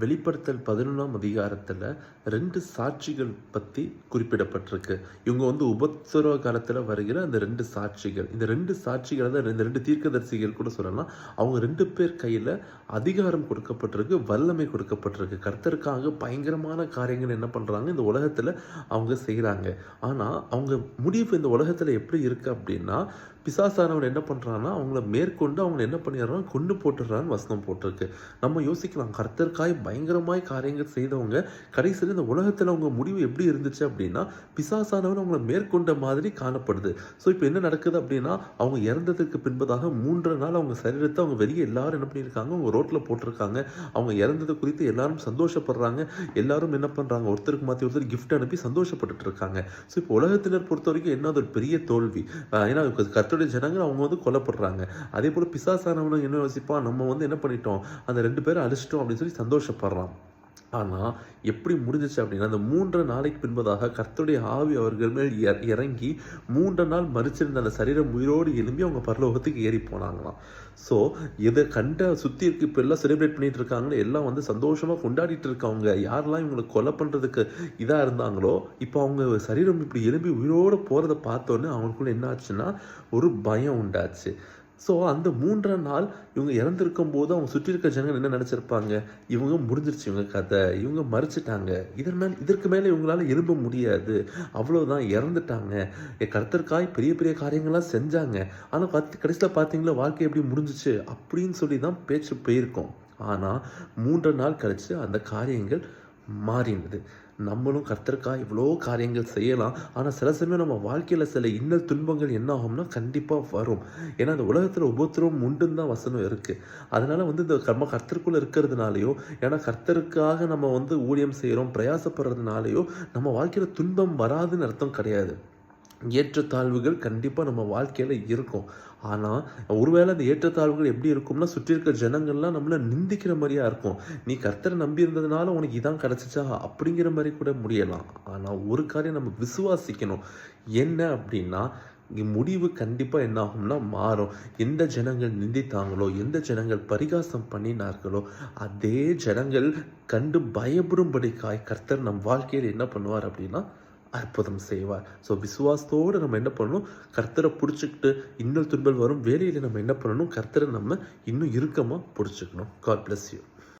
வெளிப்படுத்தல் பதினொன்றாம் அதிகாரத்தில் ரெண்டு சாட்சிகள் பற்றி குறிப்பிடப்பட்டிருக்கு. இவங்க வந்து உபத்திரவ காலத்தில் வருகிற அந்த ரெண்டு சாட்சிகள். இந்த ரெண்டு சாட்சிகள் தான் இந்த ரெண்டு தீர்க்கதரிசிகள் கூட சொல்லலாம். அவங்க ரெண்டு பேர் கையில் அதிகாரம் கொடுக்கப்பட்டிருக்கு வல்லமை கொடுக்கப்பட்டிருக்கு. கர்த்தருக்காக பயங்கரமான காரியங்கள் என்ன பண்ணுறாங்க இந்த உலகத்தில் அவங்க செய்கிறாங்க ஆனால் அவங்க முடிவு இந்த உலகத்தில் எப்படி இருக்குது அப்படின்னா பிசாசானவன் என்ன பண்ணுறான்னா அவங்கள மேற்கொண்டு அவங்க என்ன பண்ணிடுறான்? கொண்டு போட்டுடுறான்னு வசனம் போட்டிருக்கு. நம்ம யோசிக்கலாம் கர்த்தர்காய் பயங்கரமாய் காரியங்கள் செய்தவங்க கடைசியில் இந்த உலகத்தில் அவங்க முடிவு எப்படி இருந்துச்சு அப்படின்னா பிசாசானவன் அவங்கள மேற்கொண்ட மாதிரி காணப்படுது. ஸோ இப்போ என்ன நடக்குது அப்படின்னா அவங்க இறந்ததுக்கு பின்பதாக மூன்று நாள் அவங்க சரீரத்தை அவங்க வெளியே எல்லாரும் என்ன பண்ணியிருக்காங்க அவங்க ரோட்டில் போட்டிருக்காங்க. அவங்க இறந்தது குறித்து எல்லாரும் சந்தோஷப்படுறாங்க. எல்லாரும் என்ன பண்ணுறாங்க ஒருத்தருக்கு மாற்றி ஒருத்தர் கிஃப்ட் அனுப்பி சந்தோஷப்பட்டு இருக்காங்க. ஸோ இப்போ உலகத்தினர் பொறுத்த வரைக்கும் என்ன அது ஒரு பெரிய தோல்வி. ஏன்னா கத்தோடைய ஜனங்கள் அவங்க வந்து கொல்லப்படுறாங்க. அதே போல் பிசாசானவனும் என்ன யோசிப்பான் நம்ம வந்து என்ன பண்ணிட்டோம் அந்த ரெண்டு பேரும் அழிச்சிட்டோம் அப்படின்னு சொல்லி சந்தோஷம் சந்தோஷப்படுறான் ஆனால் எப்படி முடிஞ்சிச்சு அப்படின்னா அந்த மூன்று நாளைக்கு பின்பதாக கர்த்தருடைய ஆவி அவர்கள் மேல் இற- இறங்கி மூன்று நாள் மறிச்சிருந்த அந்த சரீரம் உயிரோடு எழும்பி அவங்க பரலோகத்துக்கு ஏறி போனாங்களாம். ஸோ இதை கண்ட சுற்றி இருக்கு இப்போ எல்லாம் செலிப்ரேட் பண்ணிட்டு இருக்காங்களோ எல்லாம் வந்து சந்தோஷமாக கொண்டாடிட்டு இருக்கவங்க யாரெல்லாம் இவங்களை கொலை பண்ணுறதுக்கு இதாக இருந்தாங்களோ இப்போ அவங்க சரீரம் இப்படி எழும்பி உயிரோடு போகிறத பார்த்தோன்னே அவங்களுக்குள்ள என்ன ஆச்சுன்னா ஒரு பயம் உண்டாச்சு. ஸோ அந்த மூன்றாம் நாள் இவங்க இறந்துருக்கும் போது அவங்க சுற்றி இருக்க ஜனங்கள் என்ன நினச்சிருப்பாங்க? இவங்க முடிஞ்சிருச்சு இவங்க கதை. இவங்க மறிச்சிட்டாங்க. இதன் மேல் இதற்கு மேலே இவங்களால எழும்ப முடியாது. அவ்வளோதான் இறந்துட்டாங்க. என் பெரிய பெரிய காரியங்கள்லாம் செஞ்சாங்க. ஆனால் பார்த்து கடைசியில் பார்த்தீங்களா வாழ்க்கை எப்படி முடிஞ்சிச்சு? அப்படின்னு சொல்லி தான் பேச்சு போயிருக்கோம். ஆனால் மூன்று நாள் கழித்து அந்த காரியங்கள் மாறினது நம்மளும் கர்த்தருக்காக இவ்வளோ காரியங்கள் செய்யலாம். ஆனால் சில சமயம் நம்ம வாழ்க்கையில் சில இன்னல் துன்பங்கள் என்ன ஆகும்னா கண்டிப்பாக வரும். ஏன்னா அந்த உலகத்தில் உபத்திரவம் உண்டுன்னு தான் வசனம் இருக்குது அதனால் வந்து இந்த நம்ம கர்த்தருக்குள்ளே இருக்கிறதுனாலையோ ஏன்னா கர்த்தருக்காக நம்ம வந்து ஊழியம் செய்கிறோம் பிரயாசப்படுறதுனாலையோ நம்ம வாழ்க்கையில் துன்பம் வராதுன்னு அர்த்தம் கிடையாது. ஏற்றத்தாழ்வுகள் கண்டிப்பாக நம்ம வாழ்க்கையில் இருக்கும். ஆனால் ஒருவேளை அந்த ஏற்றத்தாழ்வுகள் எப்படி இருக்கும்னா சுற்றி இருக்க ஜனங்கள்லாம் நம்மளை நிந்திக்கிற மாதிரியா இருக்கும். நீ கர்த்தரை நம்பி இருந்ததுனால உனக்கு இதான் கிடச்சிச்சா அப்படிங்கிற மாதிரி கூட முடியலாம். ஆனால் ஒரு காரியம் நம்ம விசுவாசிக்கணும். என்ன அப்படின்னா முடிவு கண்டிப்பாக என்ன ஆகும்னா மாறும். எந்த ஜனங்கள் நிந்தித்தாங்களோ எந்த ஜனங்கள் பரிகாசம் பண்ணினார்களோ அதே ஜனங்கள் கண்டு பயப்படும்படிக்காய் கர்த்தர் நம் வாழ்க்கையில் என்ன பண்ணுவார் அப்படின்னா அற்புதம் செய்வார். ஸோ விசுவாசத்தோடு நம்ம என்ன பண்ணணும்? கர்த்தரை பிடிச்சிக்கிட்டு இன்னொரு துன்பல் வரும். வேலையில் நம்ம என்ன பண்ணணும்? கர்த்தரை நம்ம இன்னும் இறுக்கமாக பிடிச்சிக்கணும். God bless you